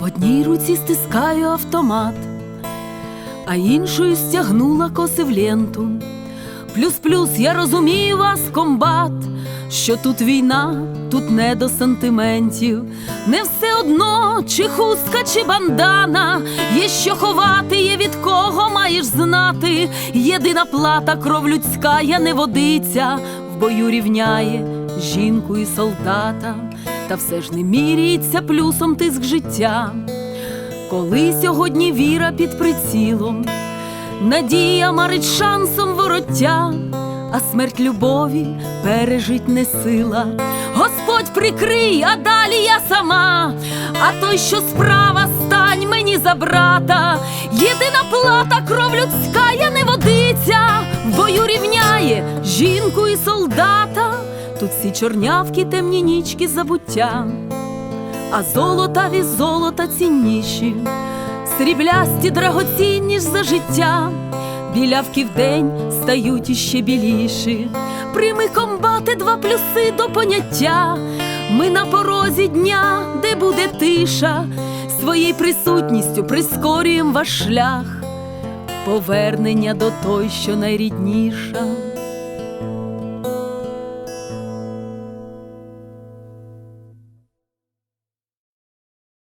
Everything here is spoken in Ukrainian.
одній руці стискаю автомат, а іншою стягнула коси в ленту. Плюс-плюс, я розумію вас, комбат, що тут війна, тут не до сантиментів. Не все одно, чи хустка, чи бандана. Є що ховати, є від кого маєш знати. Єдина плата, кров людська, я не водиця, в бою рівняє жінку і солдата, та все ж не міряється плюсом тиск життя. Коли сьогодні віра під прицілом, надія марить шансом вороття, а смерть любові пережить не сила. Господь прикрий, а далі я сама, а той, що справа, стань мені за брата. Єдина плата, кров людська, я не водиця, в бою рівняє жінку і солдата. Тут всі чорнявки, темні нічки забуття, а золотаві золота цінніші, сріблясті драгоцінні ж за життя, білявки вдень стають іще біліші. Прийми комбати два плюси до поняття. Ми на порозі дня, де буде тиша, своєю присутністю прискорюєм ваш шлях, повернення до той, що найрідніша.